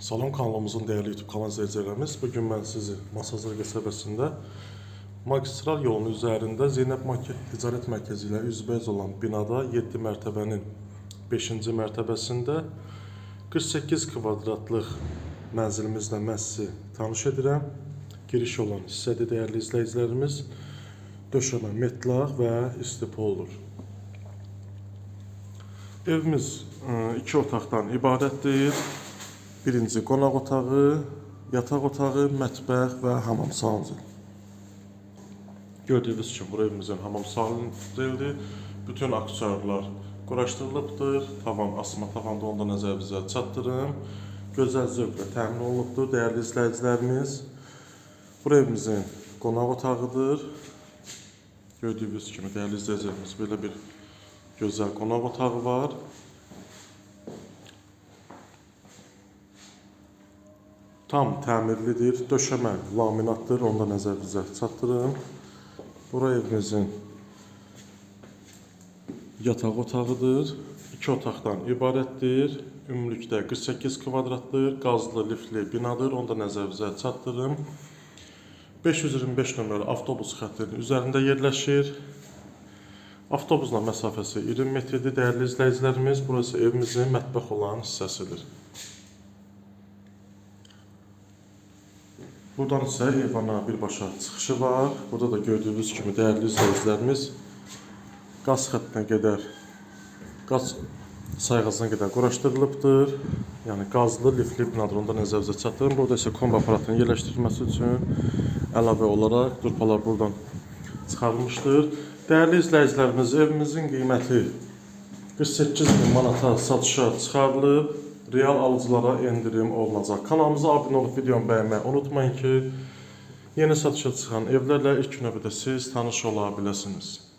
Salam kanalımızın değerli YouTube kanal izleyicilerimiz. Bugün ben sizi Masazır qəsəbəsində magistral yolunun üzərində Zeynəb Market Ticarət Mərkəzi ilə üzbəyiz olan binada 7 mərtəbənin 5-ci mərtəbəsində 48 kvadratlıq mənzilimizlə mən sizi tanış edirəm. Giriş olan hissədə dəyərli izləyicilərimiz döşəmə metlaq və istipoldur. Evimiz e, iki otaqdan ibarətdir. Birinci qonaq otağı, yataq otağı, mətbəx və hamam salonu. Gördüyünüz kimi bura evimizin hamam salonuydu. Bütün aksesuarlar quraşdırılıbdır. Tavan, asma tavanda onda nəzərinizə çatdırım. Gözəl zövqlə təmin olunubdur, dəyərli izləyicilərimiz. Bura evimizin qonaq otağıdır. Gördüyünüz kimi dəyərli izləyicilərimiz belə bir gözəl qonaq otağı var. Tam təmirlidir, döşəmə laminatdır, onda nəzərinizə çatdırım. Bura evimizin yataq otağıdır. İki otaqdan ibarətdir. Ümumlikdə 48 kvadratdır, qazlı, lifli binadır, onda nəzərinizə çatdırım. 525 nömrəli avtobus xəttinin üzərində yerləşir. Avtobusla məsafəsi 20 metrdir, dəyərli izləyicilərimiz. Burası evimizin mətbəx olan hissəsidir. Buradan isə eyvana birbaşa çıxışı var. Burada da gördüyünüz kimi dəyərli izləyicilərimiz qaz xəttinə qədər, qaz sayğacına qədər quraşdırılıbdır. Yəni qazlı, lifli binadır, onda nəzərinizə çatdırın. Burada isə kombi aparatının yerləşdirilməsi üçün əlavə olaraq durpalar buradan çıxarılmışdır. Dəyərli izləyicilərimiz, evimizin qiyməti 48 bin manata satışa çıxarılıb. Real alıcılara endirim olunacaq. Kanalımıza abunə olub videomu bəyənməyi unutmayın ki, yeni satışa çıxan evlərlə ilk növbədə siz tanış ola biləsiniz.